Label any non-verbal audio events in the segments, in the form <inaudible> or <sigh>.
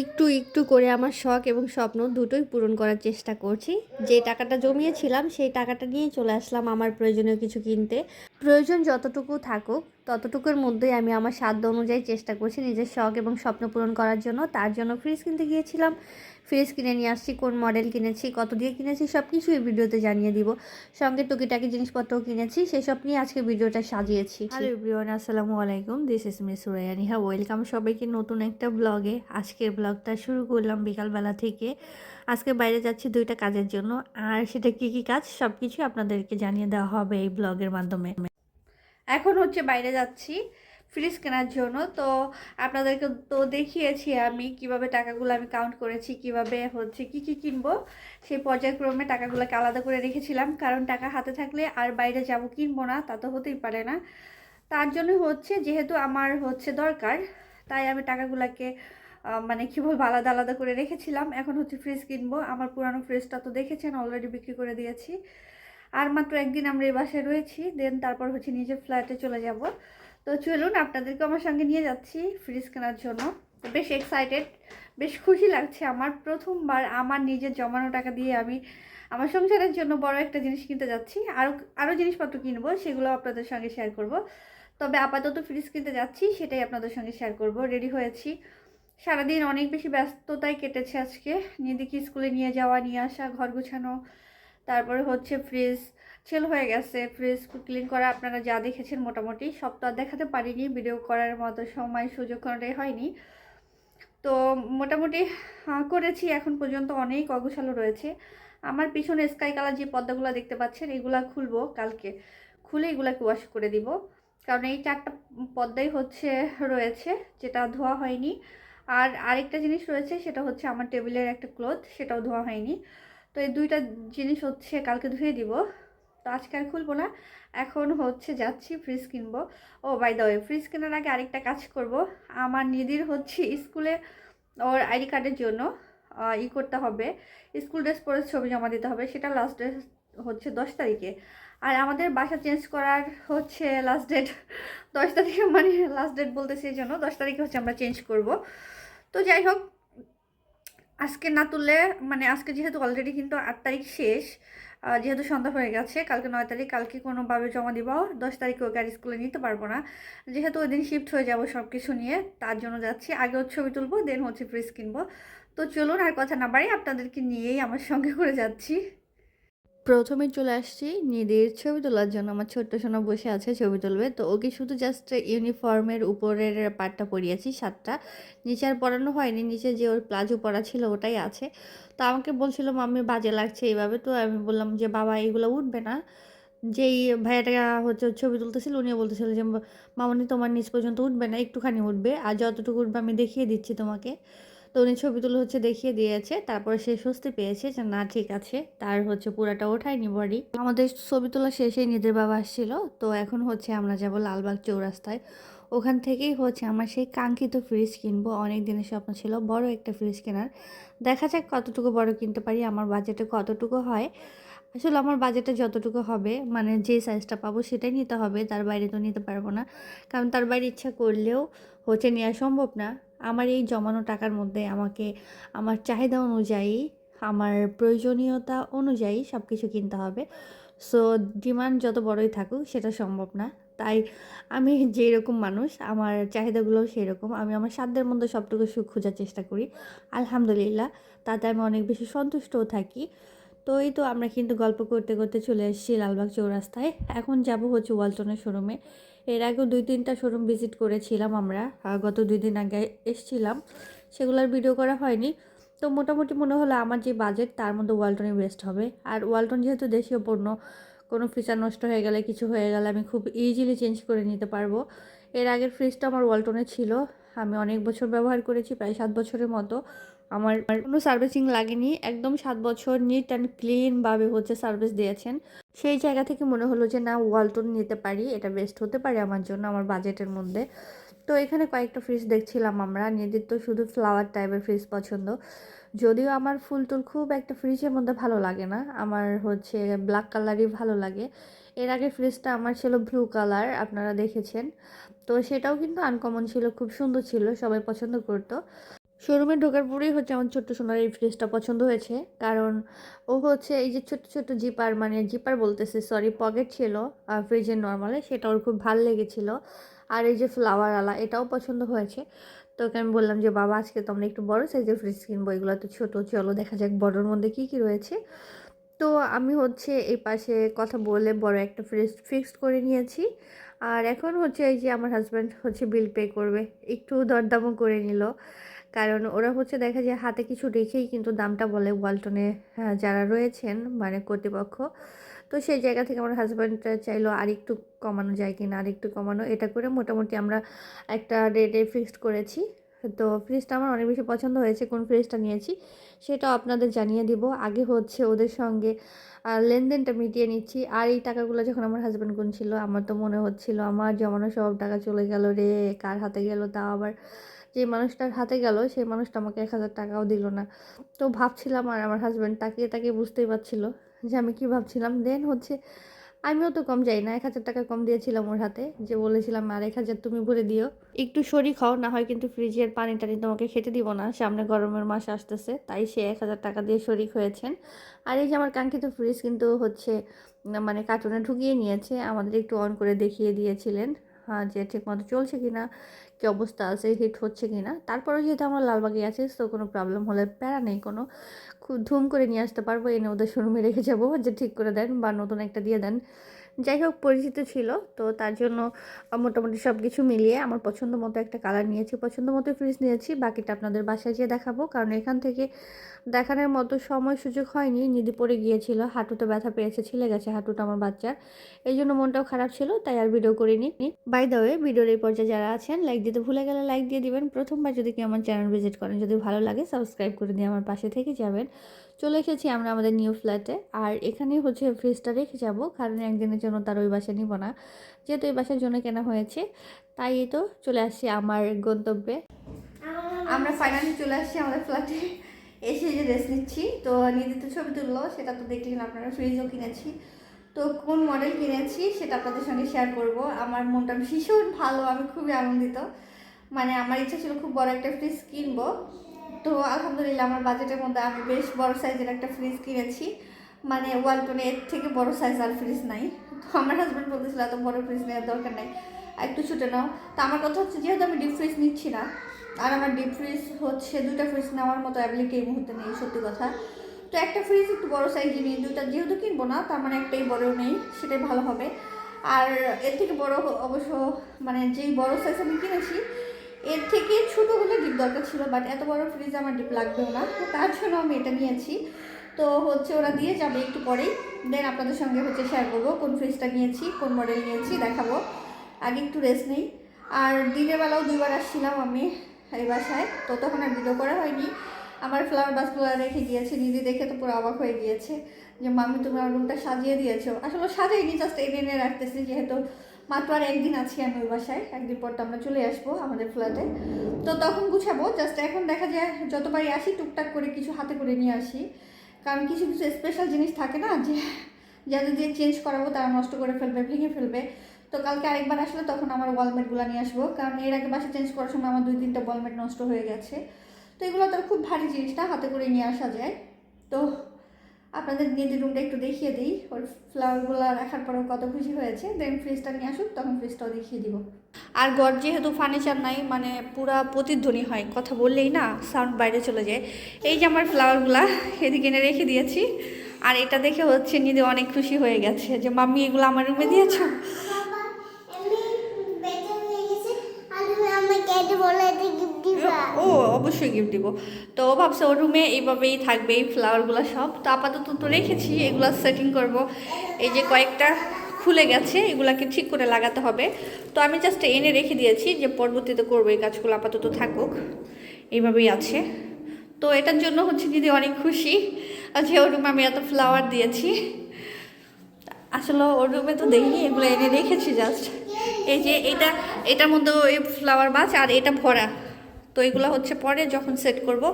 একটু একটু করে আমার শখ এবং স্বপ্ন দুটোই পূরণ করার চেষ্টা করছি। যে টাকাটা জমিয়েছিলাম, সেই টাকাটা নিয়ে চলে আসলাম আমার প্রয়োজনীয় কিছু কিনতে। প্রয়োজন যতটুকু থাকুক, ততটুকুর মধ্যেই আমি আমার সাধ্য অনুযায়ী চেষ্টা করছি নিজের শখ এবং স্বপ্ন পূরণ করার জন্য। তার জন্য ফ্রিজ কিনতে গিয়েছিলাম। ফ্রিজ কিনে নিয়ে আসছি কোন মডেল কিনেছি কত দিয়ে কিনেছি সব কিছু এই ভিডিওতে জানিয়ে দিব। সঙ্গে টুকিটাকি জিনিসপত্রও কিনেছি সেসব নিয়ে আজকে ভিডিওটা সাজিয়েছি। হ্যালো এভরিওয়ান আসসালামু আলাইকুম। দিস ইস মিস সুরাইয়ানি হ্যাঁ ওয়েলকাম সবাইকে নতুন একটা ব্লগে আজকের ব্লগটা শুরু করলাম বিকালবেলা থেকে। আজকে বাইরে যাচ্ছি দুইটা কাজের জন্য। আর সেটা কি কি কাজ সব কিছু আপনাদেরকে জানিয়ে দেওয়া হবে এই ব্লগের মাধ্যমে। এখন হচ্ছে বাইরে যাচ্ছি। ফ্রিজ কেনার জন্য। তো আপনাদেরকে তো দেখিয়েছি আমি কীভাবে টাকাগুলো আমি কাউন্ট করেছি, কীভাবে হচ্ছে কি কি কিনবো। সেই পর্যায়ক্রমে টাকাগুলোকে আলাদা করে রেখেছিলাম। কারণ টাকা হাতে থাকলে আর বাইরে যাব কিনবো না, তা তো হতেই পারে না। তার জন্য হচ্ছে যেহেতু আমার হচ্ছে দরকার, তাই আমি টাকাগুলোকে মানে কী বলব, আলাদা আলাদা করে রেখেছিলাম। এখন হচ্ছে ফ্রিজ কিনবো। আমার পুরানো ফ্রিজটা তো দেখেছেন অলরেডি বিক্রি করে দিয়েছি। আর মাত্র একদিন আমরা এই বাসায় রয়েছি দেন তারপর হচ্ছে নিজের ফ্ল্যাটে চলে যাব। তো চলুন আপনাদেরকে আমার সঙ্গে নিয়ে যাচ্ছি ফ্রিজ কেনার জন্য। তো বেশ এক্সাইটেড বেশ খুশি লাগছে আমার। প্রথমবার আমার নিজের জমানো টাকা দিয়ে আমি আমার সংসারের জন্য বড় একটা জিনিস কিনতে যাচ্ছি। আরও আরও জিনিসপত্র কিনবো, সেগুলো আপনাদের সঙ্গে শেয়ার করব। তবে আপাতত ফ্রিজ কিনতে যাচ্ছি, সেটাই আপনাদের সঙ্গে শেয়ার করব। রেডি হয়েছি। সারাদিন অনেক বেশি ব্যস্ততায় কেটেছে আজকে। নিদিকে স্কুলে নিয়ে যাওয়া, নিয়ে আসা, ঘর গোছানো, তারপরে হচ্ছে ফ্রিজ ছেল হয়ে গেছে ফ্রিজ ক্লিন করা, আপনারা যা দেখেছেন মোটামুটি, সব তো আর দেখাতে পারিনি ভিডিও করার মতো সময় সুযোগ কোনোটাই হয়নি। তো মোটামুটি করেছি, এখন পর্যন্ত অনেক অগোছালো রয়েছে। আমার পিছনে স্কাই কালার যে পর্দাগুলো দেখতে পাচ্ছেন, এগুলা খুলবো কালকে। খুলে এগুলাকে ওয়াশ করে দিব। কারণ এই চারটা পর্দাই হচ্ছে, রয়েছে, যেটা ধোয়া হয়নি। আর আরেকটা জিনিস রয়েছে, সেটা হচ্ছে আমার টেবিলের একটা ক্লথ সেটাও ধোয়া হয়নি। তো এই দুইটা জিনিস হচ্ছে কালকে ধুয়ে দিব। তো আজকে আর খুলবো না। এখন হচ্ছে যাচ্ছি ফ্রিজ কিনবো। ও বাই দ্য ওয়ে ফ্রিজ কেনার আগে আরেকটা কাজ করব। আমার নিদির হচ্ছে স্কুলে ওর আইডি কার্ডের জন্য ই করতে হবে। স্কুল ড্রেস পরে ছবি জমা দিতে হবে। সেটা লাস্ট ডেট হচ্ছে দশ তারিখে। আর আমাদের বাসা চেঞ্জ করার হচ্ছে লাস্ট ডেট <laughs> দশ তারিখে মানে লাস্ট ডেট বলতেছি এই জন্য দশ তারিখে হচ্ছে আমরা চেঞ্জ করব। তো যাই হোক, আজকে না তুললে মানে আজকে যেহেতু অলরেডি কিন্তু আট তারিখ শেষ যেহেতু সন্ধ্যা হয়ে গেছে, কালকে নয় তারিখ, কালকে কোনোভাবে জমা দিব দশ তারিখে ওকে আর স্কুলে নিতে পারব না। যেহেতু ওই দিন শিফট হয়ে যাব সব কিছু নিয়ে, তার জন্য যাচ্ছি। আগে ওর ছবি তুলবো দেন হচ্ছে ফ্রিজ কিনবো। তো চলুন আর কথা না বাড়ি আপনাদেরকে নিয়েই আমার সঙ্গে করে যাচ্ছি। প্রথমে চলে আসছি নিদির ছবি তোলার জন্য। আমার ছোট্ট সোনা বসে আছে, ছবি তুলবে। তো ওকে শুধু জাস্ট ইউনিফর্মের উপরের পার্টটা পরিয়েছি, সাতটা। নিচে আর পরানো হয়নি, নিচে যে ওর প্লাজো পরা ছিল ওটাই আছে। তো আমাকে বলছিল, মাম্মি, বাজে লাগছে এইভাবে। তো আমি বললাম যে, বাবা, এগুলো উঠবে না। যেই ভাইয়াটা হচ্ছে ছবি তুলতেছিল, উনিও বলতেছিল যে, মামনি, তোমার নিচ পর্যন্ত উঠবে না, একটুখানি উঠবে। আর যতটুকু উঠবে আমি দেখিয়ে দিচ্ছি তোমাকে। তো উনি ছবি তুলে হচ্ছে দেখিয়ে দিয়েছে, তারপরে সে স্বস্তি পেয়েছে যে না, ঠিক আছে, তার হচ্ছে পুরাটা ওঠায়নি বডি। আমাদের ছবি তোলা শেষে নিজের বাবা আসছিল, তো এখন হচ্ছে আমরা যাব লালবাগ চৌরাস্তায়। ওখান থেকেই হচ্ছে আমার সেই কাঙ্ক্ষিত ফ্রিজ কিনবো। অনেক দিনের স্বপ্ন ছিল বড় একটা ফ্রিজ কেনার। দেখা যাক কতটুকু বড় কিনতে পারি, আমার বাজেটে কতটুকু হয়। আসলে আমার বাজেটে যতটুকু হবে মানে যে সাইজটা পাবো সেটাই নিতে হবে, তার বাইরে তো নিতে পারব না। কারণ তার বাইরে ইচ্ছা করলেও হচ্ছে নেওয়া সম্ভব না। আমার এই জমানো টাকার মধ্যে আমাকে আমার চাহিদা অনুযায়ী, আমার প্রয়োজনীয়তা অনুযায়ী সব কিছু কিনতে হবে। সো ডিমান্ড যত বড়ই থাকুক, সেটা সম্ভব না। তাই আমি যেই রকম মানুষ, আমার চাহিদাগুলো সেই রকম আমি আমার সাধ্যের মধ্যে সবটুকু সুখ খোঁজার চেষ্টা করি। আলহামদুলিল্লাহ, তাতে আমি অনেক বেশি সন্তুষ্টও থাকি। তো এই তো আমরা কিন্তু গল্প করতে করতে চলে এসেছি লালবাগ চৌরাস্তায়। এখন যাব হচ্ছে ওয়ালটনের শোরুমে। এর আগেও দুই তিনটা শোরুম ভিজিট করেছিলাম আমরা গত দুই দিন আগে এসছিলাম। সেগুলোর ভিডিও করা হয়নি। তো মোটামুটি মনে হলো আমার যে বাজেট, তার মধ্যে ওয়ালটনই বেস্ট হবে। আর ওয়ালটন যেহেতু দেশীয় পণ্য, কোনো ফিচার নষ্ট হয়ে গেলে, কিছু হয়ে গেলে আমি খুব ইজিলি চেঞ্জ করে নিতে পারব। এর আগের ফ্রিজটা আমার ওয়ালটনে ছিল। আমি অনেক বছর ব্যবহার করেছি, প্রায় সাত বছরের মতো। আমার কোনো সার্ভিসিং লাগেনি। একদম সাত বছর নিট অ্যান্ড ক্লিনভাবে হচ্ছে সার্ভিস দিয়েছেন। সেই জায়গা থেকে মনে হলো যে, না, ওয়ালটন নিতে পারি। এটা বেস্ট হতে পারে আমার জন্য, আমার বাজেটের মধ্যে। তো এখানে কয়েকটা ফ্রিজ দেখছিলাম আমরা। নিজের তো শুধু ফ্লাওয়ার টাইপের ফ্রিজ পছন্দ। যদিও আমার ফুল টুল খুব একটা ফ্রিজের মধ্যে ভালো লাগে না। আমার হচ্ছে ব্ল্যাক কালারই ভালো লাগে। এর আগে ফ্রিজটা আমার ছিল ব্লু কালার আপনারা দেখেছেন। তো সেটাও কিন্তু আনকমন ছিল, খুব সুন্দর ছিল, সবাই পছন্দ করতো। শোরুমে ঢোকার পরেই হচ্ছে আমার ছোট্ট সোনার এই ফ্রিজটা পছন্দ হয়েছে। কারণ ও হচ্ছে এই যে ছোট্ট ছোট্ট জিপার মানে জিপার বলতেছে সরি পকেট ছিল ফ্রিজের নর্মালে সেটা ওর খুব ভালো লেগেছিলো। আর এই যে ফ্লাওয়ার আলা, এটাও পছন্দ হয়েছে। তো আমি বললাম যে, বাবা, আজকে তো আমরা একটু বড় সাইজের ফ্রিজ কিনবো, এগুলো তো ছোটো, চলো দেখা যাক বড়োর মধ্যে কী কী রয়েছে। তো আমি হচ্ছে এই পাশে কথা বলে বড় একটা ফ্রিজ ফিক্সড করে নিয়েছি। আর এখন হচ্ছে এই যে আমার হাজব্যান্ড হচ্ছে বিল পে করবে, একটু দরদামও করে নিল। কারণ ওরা হচ্ছে দেখা যায় হাতে কিছু রেখেই কিন্তু দামটা বলে ওয়ালটনে যারা রয়েছেন মানে কর্তৃপক্ষ। তো সেই জায়গা থেকে আমার হাজব্যান্ড চাইলো আর একটু কমানো যায় কিনা আর একটু কমানো। এটা করে মোটামুটি আমরা একটা রেটে ফিক্সড করেছি। তো ফ্রিজটা আমার অনেক বেশি পছন্দ হয়েছে, কোন ফ্রিজটা নিয়েছি সেটাও আপনাদের জানিয়ে দিব। আগে হচ্ছে ওদের সঙ্গে লেনদেনটা মিটিয়ে নিচ্ছি। আর এই টাকাগুলো যখন আমার হাজব্যান্ড গুনছিল, আমার তো মনে হচ্ছিল, আমার জমানো সব টাকা চলে গেল রে, কার হাতে গেল তাও আবার যে মানুষটার হাতে গেল, সেই মানুষটা আমাকে এক হাজার টাকাও দিল না। তো ভাবছিলাম আর আমার হাজব্যান্ড তাকিয়ে তাকিয়ে বুঝতেই পারছিল যে আমি কি ভাবছিলাম। দেন হচ্ছে আমিও তো কম যাই না, এক হাজার টাকা কম দিয়েছিলাম ওর হাতে। যে বলেছিলাম, আর এক হাজার তুমি ভরে দিও। একটু শরীর খাও, না হয় কিন্তু ফ্রিজের পানি টানি তোমাকে খেতে দিব না। সামনে গরমের মাস আসতেছে, তাই সে এক হাজার টাকা দিয়ে শরিক হয়েছেন আর এই যে আমার কাঙ্ক্ষিত ফ্রিজ কিন্তু হচ্ছে মানে কার্টুনে ঢুকিয়ে নিয়েছে। আমাদের একটু অন করে দেখিয়ে দিয়েছিলেন হ্যাঁ যে ঠিকমতো চলছে কি না কী অবস্থা আছে হিট হচ্ছে কি না তারপরে যেহেতু আমরা লালবাগে আছি তো কোনো প্রবলেম হলে প্যারা নেই, কোনো খুব ধুম করে নিয়ে আসতে পারব। এনে ওদের শোরুমে রেখে যাব, যে ঠিক করে দেন বা নতুন একটা দিয়ে দেন। যাই হোক পরিচিত ছিল, তো তার জন্য মোটামুটি সব কিছু মিলিয়ে আমার পছন্দ মতো একটা কালার নিয়েছি। পছন্দ মতো ফ্রিজ নিয়েছি, বাকিটা আপনাদের বাসায় যেয়ে দেখাবো। কারণ এখান থেকে দেখানোর মতো সময় সুযোগ হয়নি। নিধি পড়ে গিয়েছিল, হাঁটুতে ব্যথা পেয়েছে, ছিলে গেছে হাঁটুটা আমার বাচ্চার। এই জন্য মনটাও খারাপ ছিল, তাই আর ভিডিও করিনি। বাই দ্য ওয়ে ভিডিওর এই পর্যায়ে যারা আছেন লাইক দিতে ভুলে গেলে লাইক দিয়ে দিবেন। প্রথমবার যদি কেউ আমার চ্যানেল ভিজিট করেন, যদি ভালো লাগে সাবস্ক্রাইব করে দিয়ে আমার পাশে থেকে যাবেন। চলে এসেছি আমরা আমাদের নিউ ফ্ল্যাটে। আর এখানেই হচ্ছে ফ্রিজটা রেখে যাব, কারণ একদিনের জন্য তার ওই বাসা নিব না। যেহেতু এই বাসার জন্য কেনা হয়েছে, তাই তো চলে আসছি আমার গন্তব্যে। আমরা ফাইনালি চলে আসছি আমাদের ফ্ল্যাটে এসে যে রেস্ট নিচ্ছি। তো নিজে তো ছবি তুললো, সেটা তো দেখলেন আপনারা ফ্রিজও কিনেছি। তো কোন মডেল কিনেছি, সেটা আপনাদের সঙ্গে শেয়ার করব। আমার মনটা ভীষণ ভালো, আমি খুবই আনন্দিত। মানে আমার ইচ্ছা ছিল খুব বড় একটা ফ্রিজ কিনবো। তো আলহামদুলিল্লাহ আমার বাজেটের মধ্যে আমি বেশ বড় সাইজের একটা ফ্রিজ কিনেছি। মানে ওয়ালটনে এর থেকে বড় সাইজ আর ফ্রিজ নাই। তো আমার হাজব্যান্ড বলতেছিল, এত বড় ফ্রিজ নেওয়ার দরকার নাই, একটু ছুটে নাও। তা আমার কথা হচ্ছে, যেহেতু আমি ডিপ ফ্রিজ নিচ্ছি না, আর আমার ডিপ ফ্রিজ হচ্ছে, দুইটা ফ্রিজ নেওয়ার মতো অ্যাবিলিটি এই মুহূর্তে নেই, সত্যি কথা। তো একটা ফ্রিজ একটু বড় সাইজে নিই দুইটা যেহেতু কিনবো না, তার মানে একটাই বড় নেই, সেটাই ভালো হবে। আর এর থেকে বড় অবশ্য মানে যেই বড় সাইজ আমি কিনেছি, এর থেকে ছোটো হলে দরকার ছিল বাট এত বড় ফ্রিজ আমার ডিপ লাগবেও না। তো তার জন্য আমি এটা নিয়েছি। তো হচ্ছে ওরা দিয়ে যাবে একটু পরেই। দেন আপনাদের সঙ্গে হচ্ছে শেয়ার করব কোন ফ্রিজটা নিয়েছি, কোন মডেল নিয়েছি, দেখাবো। আগে একটু রেস্ট নেই। আর দিনের বেলাও দুইবার আসছিলাম আমি এই বাসায়। তো তখন আর ভিডিও করা হয়নি। আমার ফ্লাওয়ার বাসগুলো রেখে গিয়েছে। দিদি দেখে তো পুরো অবাক হয়ে গিয়েছে। যে মামি তুমি আমার রুমটা সাজিয়ে দিয়েছ। আসলে সাজাইনি জাস্ট এনে এনে রাখতেছি, যেহেতু মাত্র আর একদিন আছি আমি ওই বাসায়, একদিন পর তো আমরা চলে আসব আমাদের ফ্ল্যাটে তো তখন গুছাবো জাস্ট এখন দেখা যায় যতবারই আসি, টুকটাক করে কিছু হাতে করে নিয়ে আসি। কারণ কিছু কিছু স্পেশাল জিনিস থাকে না, যে যাদের দিয়ে চেঞ্জ করাবো তারা নষ্ট করে ফেলবে, ভেঙে ফেলবে। তো কালকে আরেকবার আসলে তখন আমার ওয়ালমেটগুলো নিয়ে আসব, কারণ এর আগে বাসা চেঞ্জ করার সময় আমার দুই তিনটা ওয়ালমেট নষ্ট হয়ে গেছে। তো এগুলো তো খুব ভারী জিনিস না, হাতে করে নিয়ে আসা যায়। তো আপনাদের নিজের রুমটা একটু দেখিয়ে দিই। ওর ফ্লাওয়ারগুলো রাখার পরেও কত খুশি হয়েছে। দেন ফ্রিজটা নিয়ে আসুক, তখন ফ্রিজটাও দেখিয়ে দিব। আর ঘর যেহেতু ফার্নিচার নাই মানে পুরা প্রতিধ্বনি হয়, কথা বললেই না সাউন্ড বাইরে চলে যায়। এই যে আমার ফ্লাওয়ারগুলো এদিকে এনে রেখে দিয়েছি। আর এটা দেখে হচ্ছে নিজে অনেক খুশি হয়ে গেছে যে, মাম্মি, এগুলো আমার রুমে দিয়েছ বাবা, এমনি বেতন নিয়ে গেছে, আর তুমি আমাকে এটা বলে এটা gift দিবা। ও অবশ্যই গিফট দিব। তো ভাবছে ওর রুমে এইভাবেই থাকবে, এই ফ্লাওয়ারগুলো সব। তো আপাতত তো রেখেছি, এগুলো সেটিং করব। এই যে কয়েকটা খুলে গেছে, এগুলাকে ঠিক করে লাগাতে হবে। তো আমি জাস্ট এনে রেখে দিয়েছি যে পরবর্তীতে করব এই কাজগুলো, আপাতত থাকুক। এইভাবেই আছে। তো এটার জন্য হচ্ছে দিদি অনেক খুশি যে ওর রুমে আমি এত ফ্লাওয়ার দিয়েছি। আসলে ওর রুমে তো দেখিনি এগুলো এনে রেখেছি জাস্ট এই যে এটা, এটার মধ্যে এই ফ্লাওয়ার বাস আর এটা ভরা। তো এগুলো হচ্ছে পরে যখন সেট করব,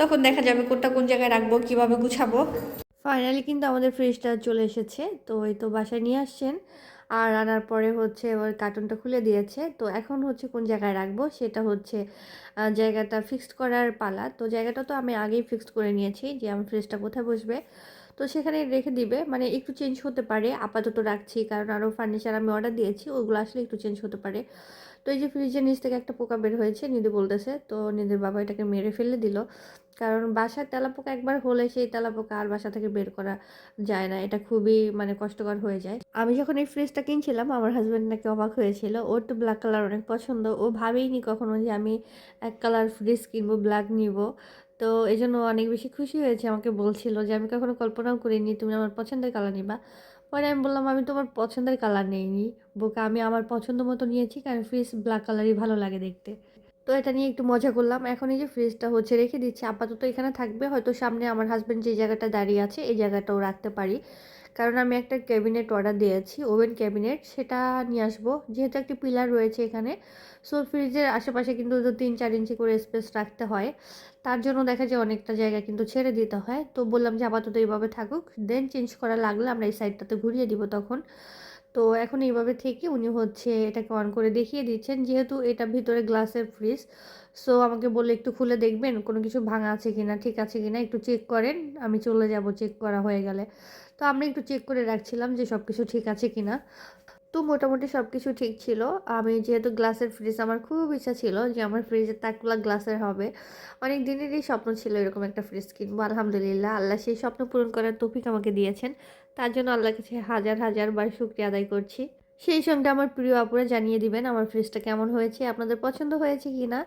তখন দেখা যাবে কোনটা কোন জায়গায় রাখব, কীভাবে গুছাবো। ফাইনালি কিন্তু আমাদের ফ্রিজটা চলে এসেছে, তো এই তো বাসায় নিয়ে আসছেন। আর আনার পরে হচ্ছে ওর কার্টুনটা খুলে দিয়েছে, তো এখন হচ্ছে কোন জায়গায় রাখব, সেটা হচ্ছে জায়গাটা ফিক্সড করার পালা। তো জায়গাটা তো আমি আগেই ফিক্সড করে নিয়েছি যে আমার ফ্রিজটা কোথায় বসবে। তো সেখানে রেখে দিবে মানে একটু চেঞ্জ হতে পারে, আপাতত রাখছি, কারণ আরও ফার্নিচার আমি অর্ডার দিয়েছি, ওগুলো আসলে একটু চেঞ্জ হতে পারে। তো এই যে ফ্রিজের নিচ থেকে একটা পোকা বের হয়েছে, নিধি বলতেছে। তো নিধির বাবা এটাকে মেরে ফেলে দিল। কারণ বাসার তেলাপোকা একবার হলে সেই তেলাপোকা আর বাসা থেকে বের করা যায় না। এটা খুবই মানে কষ্টকর হয়ে যায়। আমি যখন এই ফ্রিজটা কিনছিলাম, আমার হাজব্যান্ড নাকি অবাক হয়েছিল। ওর তো ব্ল্যাক কালার অনেক পছন্দ। ও ভাবেইনি কখনো যে আমি এক কালার ফ্রিজ কিনবো ব্ল্যাক নিব। তো এই জন্য অনেক বেশি খুশি হয়েছে। আমাকে বলছিল যে, আমি কখনো কল্পনাও করিনি। তুমি আমার পছন্দের কালার নিবা। পরে আমি বললাম, আমি তোমার পছন্দের কালার নেইনি। বোকা আমি আমার পছন্দ মতো নিয়েছি, কারণ ফ্রিজ ব্ল্যাক কালারই ভালো লাগে দেখতে। তো এটা নিয়ে একটু মজা করলাম। এখন এই যে ফ্রিজটা হচ্ছে রেখে দিচ্ছি। আপাতত এখানে থাকবে। হয়তো সামনে আমার হাজব্যান্ড যে জায়গাটা দাঁড়িয়ে আছে, এই জায়গাটাও রাখতে পারি। কারণ আমি একটা ক্যাবিনেট অর্ডার দিয়েছি ওভেন ক্যাবিনেট সেটা নিয়ে আসব। যেহেতু একটি পিলার রয়েছে এখানে। সো ফ্রিজের আশেপাশে কিন্তু দু তিন চার ইঞ্চি করে স্পেস রাখতে হয়। তার জন্য দেখা যায় অনেকটা জায়গা কিন্তু ছেড়ে দিতে হয়। তো বললাম যে আপাতত এইভাবে থাকুক দেন চেঞ্জ করা লাগলে আমরা এই সাইডটাতে ঘুরিয়ে দিব তখন। তো এখন এইভাবে থেকে উনি হচ্ছে এটাকে অন করে দেখিয়ে দিচ্ছেন, যেহেতু এটা ভিতরে গ্লাসের ফ্রিজ সো আমাকে বললে একটু খুলে দেখবেন কোনো কিছু ভাঙা আছে কিনা, ঠিক আছে কিনা, একটু চেক করেন, আমি চলে যাব চেক করা হয়ে গেলে। তো আমরা একটু চেক করে রাখছিলাম যে সব কিছু ঠিক আছে কিনা। তো মোটামুটি সব কিছু ঠিক ছিল। আমি যেহেতু গ্লাসের ফ্রিজ আমার খুব ইচ্ছা ছিল যে আমার ফ্রিজের তাকলা গ্লাসের হবে। অনেক দিনেরই স্বপ্ন ছিল এরকম একটা ফ্রিজ কিনবো। আলহামদুলিল্লাহ, আল্লাহ সেই স্বপ্ন পূরণ করার তৌফিক আমাকে দিয়েছেন। তার জন্য আল্লাহ কাছে হাজার হাজার বার শুক্রিয়া আদায় করছি। সেই সঙ্গে আমার প্রিয় আপুরা জানিয়ে দিবেন আমার ফ্রিজটা কেমন হয়েছে, আপনাদের পছন্দ হয়েছে কি না?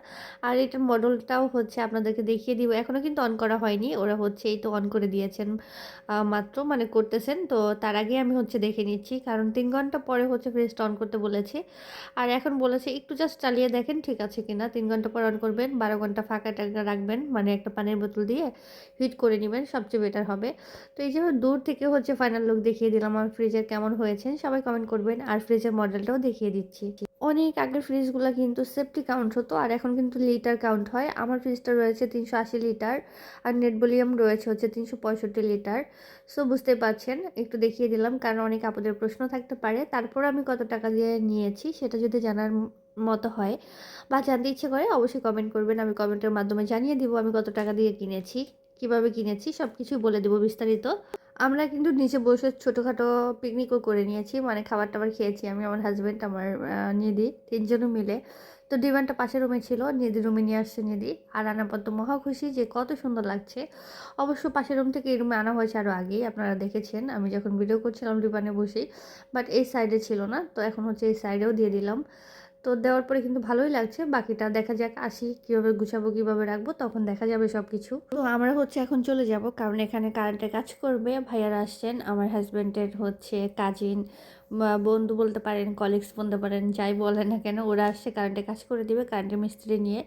আর এটার মডেলটাও হচ্ছে আপনাদেরকে দেখিয়ে দিব। এখনও কিন্তু অন করা হয়নি, ওরা হচ্ছে এই তো অন করে দিয়েছেন মাত্র মানে করতেছেন। তো তার আগে আমি হচ্ছে দেখে নিচ্ছি, কারণ তিন ঘণ্টা পরে হচ্ছে ফ্রিজটা অন করতে বলেছে। আর এখন বলেছে, একটু জাস্ট চালিয়ে দেখেন ঠিক আছে কি না? তিন ঘণ্টা পর অন করবেন, বারো ঘণ্টা ফাঁকা টাকা রাখবেন মানে একটা পানির বোতল দিয়ে হিট করে নেবেন, সবচেয়ে বেটার হবে। তো এই যে দূর থেকে হচ্ছে ফাইনাল লুক দেখিয়ে দিলাম, আমার ফ্রিজের কেমন হয়েছে, সবাই কমেন্ট করবেন। আর ফ্রিজের মডেলটাও দেখিয়ে দিচ্ছি। অনেক আগের ফ্রিজগুলো কিন্তু সেফটি কাউন্ট হতো, আর এখন কিন্তু লিটার কাউন্ট হয়। আমার ফ্রিজটা রয়েছে তিনশো আশি লিটার আর নেট ভলিউম রয়েছে হচ্ছে তিনশো পঁয়ষট্টি লিটার সো বুঝতে পারছেন, একটু দেখিয়ে দিলাম, কারণ অনেক আপনাদের প্রশ্ন থাকতে পারে। তারপর আমি কত টাকা দিয়ে নিয়েছি, সেটা যদি জানার মতো হয় বা জানতে ইচ্ছে করে, অবশ্যই কমেন্ট করবেন। আমি কমেন্টের মাধ্যমে জানিয়ে দিব আমি কত টাকা দিয়ে কিনেছি, কীভাবে কিনেছি সব কিছুই বলে দেবো বিস্তারিত। আমরা কিন্তু নিচে বসে ছোটোখাটো পিকনিকও করে নিয়েছি। মানে খাবার টাবার খেয়েছি আমি, আমার হাজব্যান্ড আমার নিধি তিনজনও মিলে। তো ডিমান্ডটা পাশের রুমে ছিল নিধি রুমে নিয়ে আসছে নিদি। আর আনার মহা খুশি যে কত সুন্দর লাগছে। অবশ্য পাশের রুম থেকে এই রুমে আনা হয়েছে আরও আগেই, আপনারা দেখেছেন। আমি যখন ভিডিও করছিলাম ডিপানে বসেই বাট এই সাইডে ছিল না। তো এখন হচ্ছে এই সাইডেও দিয়ে দিলাম। তো দেওয়ার পরে কিন্তু ভালোই লাগছে। বাকিটা দেখা যাক আসি কীভাবে গুছাবো, কীভাবে রাখব, তখন দেখা যাবে সব কিছু তো আমরা হচ্ছে এখন চলে যাব, কারণ এখানে কারেন্টের কাজ করবে। ভাইয়ারা আসছেন, আমার হাজব্যান্ডের হচ্ছে কাজিন বন্ধু বলতে পারেন কলিগস বলতে পারেন, যাই বলেন না কেন, ওরা আসছে কারেন্টে কাজ করে দিবে কারেন্টের মিস্ত্রি নিয়ে।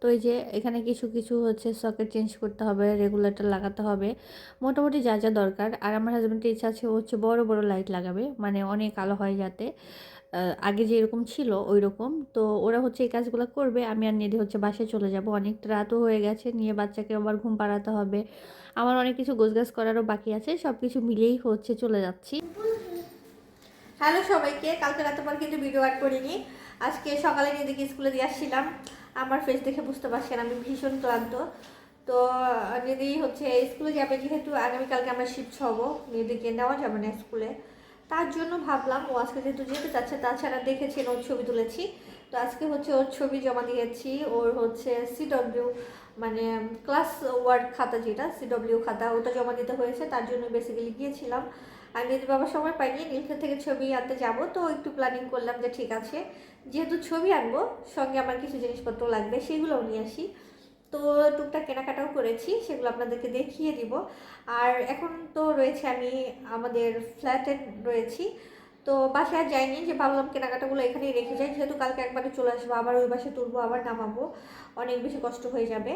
তো এই যে এখানে কিছু কিছু হচ্ছে সকেট চেঞ্জ করতে হবে রেগুলেটর লাগাতে হবে। মোটামুটি যা যা দরকার। আর আমার হাজব্যান্ডের ইচ্ছা আছে হচ্ছে বড় বড় লাইট লাগাবে মানে অনেক আলো হয় যাতে। আগে যেরকম ছিল ওই রকম তো ওরা হচ্ছে এই কাজগুলো করবে। আমি আর নিধি হচ্ছে বাসায় চলে যাব। অনেকটা রাতও হয়ে গেছে। নিয়ে বাচ্চাকে আবার ঘুম পাড়াতে হবে। আমার অনেক কিছু গোছগাছ করারও বাকি আছে। সব কিছু মিলেই হচ্ছে চলে যাচ্ছি। হ্যালো সবাইকে। কালকে রাতে পর কিন্তু ভিডিও অ্যাড করিনি। আজকে সকালে নিদিকে স্কুলে দিয়ে আসছিলাম। আমার ফেস দেখে বুঝতে পারছেন, আমি ভীষণ ক্লান্ত। তো নিদি হচ্ছে স্কুলে যাবে যেহেতু আগামীকালকে আমরা শিফট হব। নিদিকে নেওয়া যাবে না স্কুলে। তার জন্য ভাবলাম, ও আজকে যেহেতু যেতে চাচ্ছে, তাছাড়া দেখেছেন ওর ছবি তুলেছি। তো আজকে হচ্ছে ওর ছবি জমা দিয়েছি। ওর হচ্ছে সিডব্লিউ মানে ক্লাস ওয়ার্ড খাতা যেটা সিডব্লিউ খাতা, ওটা জমা দিতে হয়েছে। তার জন্য বেসিক্যালি গিয়েছিলাম। আর নিজ বাবার সময় পাইনি নীলক্ষেত থেকে ছবি আনতে যাব। তো একটু প্ল্যানিং করলাম যে ঠিক আছে, যেহেতু ছবি আনব, সঙ্গে আমার কিছু জিনিসপত্র লাগবে, সেগুলোও নিয়ে আসি। তো টুকটাক কেনাকাটাও করেছি, সেগুলো আপনাদেরকে দেখিয়ে দিব। আর এখন তো রয়েছে আমি আমাদের ফ্ল্যাটে রয়েছি। তো বাসায় আর যাইনি, যে ভাবলাম কেনাকাটাগুলো এখানেই রেখে যাই, যেহেতু কালকে একবারে চলে আসব, আবার ওই বাসে তুলবো, আবার নামাবো। অনেক বেশি কষ্ট হয়ে যাবে,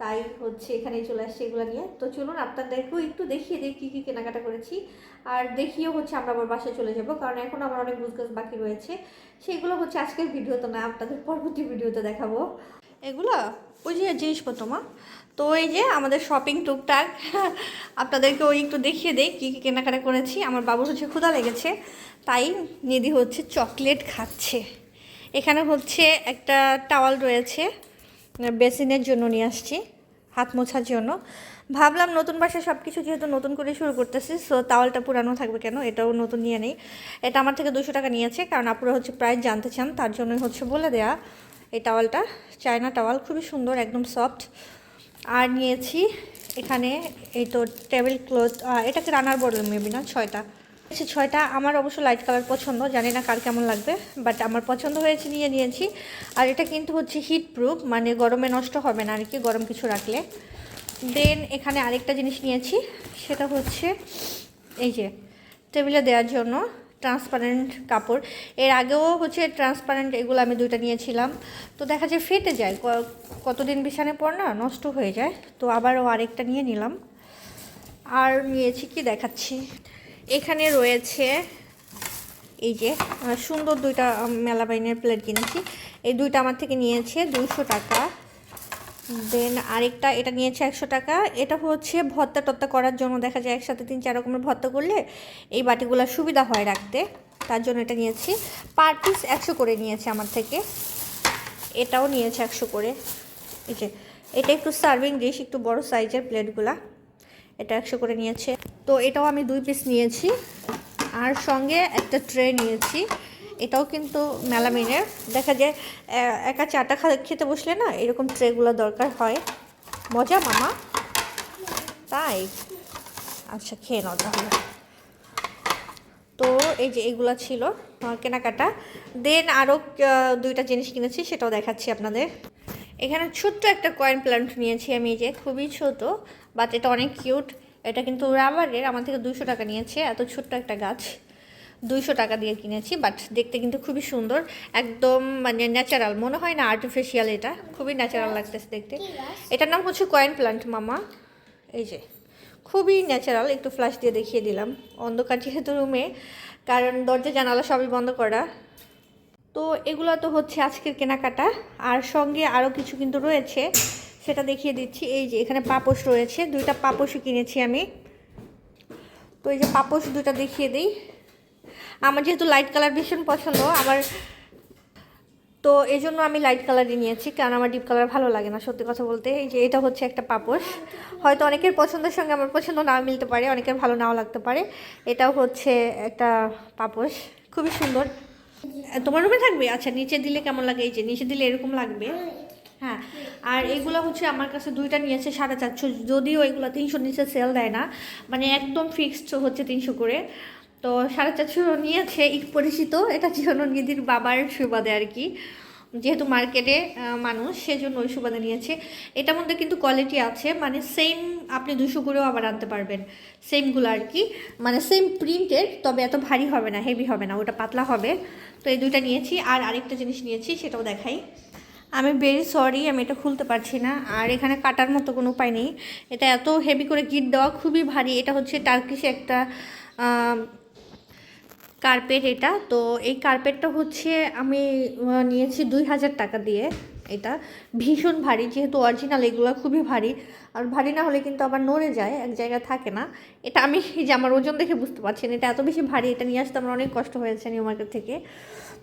তাই হচ্ছে এখানেই চলে আসছে এগুলো নিয়ে। তো চলুন আপনাদেরকেও একটু দেখিয়ে দিই কী কী কেনাকাটা করেছি। আর দেখিয়েও হচ্ছে আমরা আবার বাসায় চলে যাব, কারণ এখন আমার অনেক বুঝগাছ বাকি রয়েছে। সেগুলো হচ্ছে আজকের ভিডিওতে না আপনাদের পরবর্তী ভিডিওতে দেখাবো। এগুলো? ওই যে জিনিসপত্র, মা। তো এই যে আমাদের শপিং টুকটাক, আপনাদেরকে ওই একটু দেখিয়ে দেই কী কী কেনাকাটা করেছি। আমার বাবুর হচ্ছে ক্ষুধা লেগেছে, তাই নিধি হচ্ছে চকলেট খাচ্ছে। এখানে হচ্ছে একটা টাওয়াল রয়েছে, বেসিনের জন্য নিয়ে আসছি, হাত মোছার জন্য। ভাবলাম নতুন বাসায় সব কিছু যেহেতু নতুন করে শুরু করতেছি সো টাওয়ালটা পুরানো থাকবে কেন? এটাও নতুন নিয়ে নেই। এটা আমার থেকে দুশো টাকা নিয়েছে, কারণ আপুরা হচ্ছে প্রায় জানতে চান, তার জন্যই হচ্ছে বলে দেয়া। এই টাওয়ালটা। চায়না টাওয়াল খুবই সুন্দর, একদম সফট আর নিয়েছি এখানে এই তো টেবিল ক্লথ এটাকে রানার বোর্ড মেবি না? ছয়টা। আচ্ছা ছয়টা। আমার অবশ্য লাইট কালার পছন্দ, জানি না কার কেমন লাগবে বাট আমার পছন্দ হয়েছে নিয়ে নিয়েছি। আর এটা কিন্তু হচ্ছে হিট প্রুফ মানে গরমে নষ্ট হবে না, আর কি গরম কিছু রাখলে। দেন এখানে আরেকটা জিনিস নিয়েছি, সেটা হচ্ছে এই যে টেবিলে দেওয়ার জন্য ট্রান্সপারেন্ট কাপড়। এর আগেও হচ্ছে ট্রান্সপারেন্ট এগুলো আমি দুইটা নিয়েছিলাম। তো দেখা যায় ফেটে যায়। কতদিন বিছানে পর না, নষ্ট হয়ে যায়। তো আবারও আরেকটা নিয়ে নিলাম। আর নিয়েছি কি দেখাচ্ছি। এখানে রয়েছে এই যে সুন্দর দুইটা মেলাবাইনের প্লেট কিনেছি। এই দুইটা আমার থেকে নিয়েছে দুইশো টাকা। দেন আরেকটা, এটা নিয়েছে একশো টাকা। এটা হচ্ছে ভর্তা টত্তা করার জন্য দেখা যায় একসাথে তিন চার রকমের ভর্তা করলে এই বাটিগুলো সুবিধা হয় রাখতে। তার জন্য এটা নিয়েছি। পার পিস একশো করে নিয়েছে আমার থেকে। এটাও নিয়েছে একশো করে। এই যে, এটা একটু সার্ভিং ডিশ, একটু বড় সাইজের প্লেটগুলা। এটা একশো করে নিয়েছে। তো এটাও আমি দুই পিস নিয়েছি। আর সঙ্গে একটা ট্রে নিয়েছি। এটাও কিন্তু মেলামিনের। দেখা যায় একা চাটা খা- খেতে বসলে না এরকম ট্রেগুলো দরকার হয়। মজা মামা। তাই। আচ্ছা খেয়ে নাও তাহলে। তো এই যে এগুলো ছিল কেনাকাটা। দেন আরও দুইটা জিনিস কিনেছি, সেটাও দেখাচ্ছি আপনাদের। এখানে ছোট্ট একটা কয়েন প্ল্যান্ট নিয়েছি আমি, এই যে খুবই ছোট বাট এটা অনেক কিউট এটা কিন্তু রাবারের আমার থেকে দুশো টাকা নিয়েছে, এত ছোট্ট একটা গাছ। দুইশো টাকা দিয়ে কিনেছি বাট দেখতে কিন্তু খুবই সুন্দর একদম মানে ন্যাচারাল মনে হয় না আর্টিফিশিয়াল এটা খুবই ন্যাচারাল লাগতেছে দেখতে। এটার নাম হচ্ছে কয়েন প্ল্যান্ট মামা। এই যে খুবই ন্যাচারাল একটু ফ্ল্যাশ দিয়ে দেখিয়ে দিলাম অন্ধকার যেহেতু রুমে কারণ দরজা জানালা সবই বন্ধ করা। তো এগুলো তো হচ্ছে আজকের কেনাকাটা আর সঙ্গে আরও কিছু কিন্তু রয়েছে সেটা দেখিয়ে দিচ্ছি। এই যে এখানে পাপোশ রয়েছে দুইটা পাপোশও কিনেছি আমি। তো এই যে পাপোশ দুইটা দেখিয়ে দিই। আমার যেহেতু লাইট কালার ভীষণ পছন্দ, আমার তো এই জন্য আমি লাইট কালারই নিয়েছি, কারণ আমার ডিপ কালার ভালো লাগে না, সত্যি কথা বলতে। এই যে, এটা হচ্ছে একটা পাপোশ। হয়তো অনেকের পছন্দের সঙ্গে আমার পছন্দ নাও মিলতে পারে, অনেকের ভালো নাও লাগতে পারে। এটাও হচ্ছে একটা পাপোশ, খুবই সুন্দর। তোমার রুমে থাকবে? আচ্ছা নিচে দিলে কেমন লাগে? এই যে, নিচে দিলে এরকম লাগবে। হ্যাঁ আর এগুলো হচ্ছে আমার কাছে দুইটা নিয়েছে, সাড়ে চারশো। যদিও এগুলো তিনশো নিচে সেল দেয় না মানে একদম ফিক্সড হচ্ছে তিনশো করে। তো সাড়ে চারশো নিয়েছে পরিচিত এটা জীবন নিধির বাবার সুবাদে আর কি। যেহেতু মার্কেটে মানুষ, সেজন্য ওই সুবাদে নিয়েছে। এটার মধ্যে কিন্তু কোয়ালিটি আছে মানে সেম আপনি দুশো করেও আবার আনতে পারবেন। সেমগুলো আর কি। মানে সেম প্রিন্টের তবে এত ভারী হবে না হেভি হবে না, ওটা পাতলা হবে। তো এই দুইটা নিয়েছি। আর আরেকটা জিনিস নিয়েছি, সেটাও দেখাই। আমি ভেরি সরি আমি এটা খুলতে পারছি না। আর এখানে কাটার মতো কোনো উপায় নেই। এটা এত হেভি করে গিট দেওয়া, খুবই ভারী। এটা হচ্ছে টার্কিশে একটা কার্পেট এটা। তো এই কার্পেটটা হচ্ছে আমি নিয়েছি দুই হাজার টাকা দিয়ে এটা। ভীষণ ভারী, যেহেতু অরিজিনাল এগুলো খুবই ভারী। আর ভারী না হলে কিন্তু আবার নড়ে যায়, এক জায়গায় থাকে না। এটা আমি যে আমার ওজন দেখে বুঝতে পারছেন এটা এত বেশি ভারী, এটা নিয়ে আসতে আমার অনেক কষ্ট হয়েছে নিউ মার্কেট থেকে।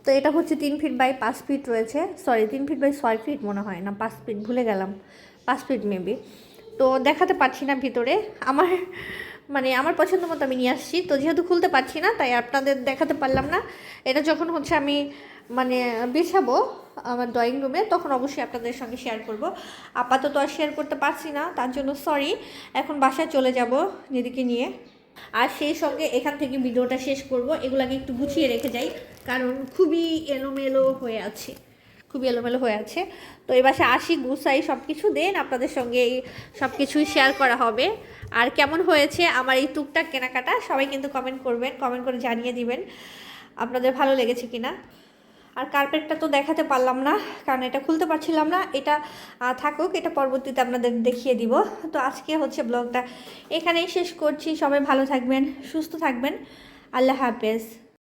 তো এটা হচ্ছে তিন ফিট বাই পাঁচ ফিট রয়েছে। সরি তিন ফিট বাই ছয় ফিট মনে হয় না, পাঁচ ফিট ভুলে গেলাম। পাঁচ ফিট মেবি তো দেখাতে পারছি না ভিতরে। আমার মানে আমার পছন্দ মতো আমি নিয়ে আসছি। তো যেহেতু খুলতে পারছি না, তাই আপনাদের দেখাতে পারলাম না। এটা যখন হচ্ছে আমি মানে বিছাবো আমার ড্রয়িং রুমে তখন অবশ্যই আপনাদের সঙ্গে শেয়ার করব। আপাতত আর শেয়ার করতে পারছি না, তার জন্য সরি এখন বাসায় চলে যাব নিদিকে নিয়ে। আর সেই সঙ্গে এখান থেকে ভিডিওটা শেষ করব। এগুলাকে একটু গুছিয়ে রেখে যাই, কারণ খুবই এলোমেলো হয়ে আছে। খুবই এলোমেলো হয়ে আছে। তো এই বাসে আসি গুছাই সব কিছু দেন, আপনাদের সঙ্গে এই সব কিছুই শেয়ার করা হবে। আর কেমন হয়েছে আমার এই টুকটাক কেনাকাটা, সবাই কিন্তু কমেন্ট করবেন কমেন্ট করে জানিয়ে দিবেন, আপনাদের ভালো লেগেছে কিনা। আর কার্পেটটা তো দেখাতে পারলাম না, কারণ এটা খুলতে পারছিলাম না, এটা থাকুক, এটা পরবর্তীতে আপনাদের দেখিয়ে দিব। তো আজকে হচ্ছে ব্লগটা এখানেই শেষ করছি, সবাই ভালো থাকবেন, সুস্থ থাকবেন, আল্লাহ হাফেজ।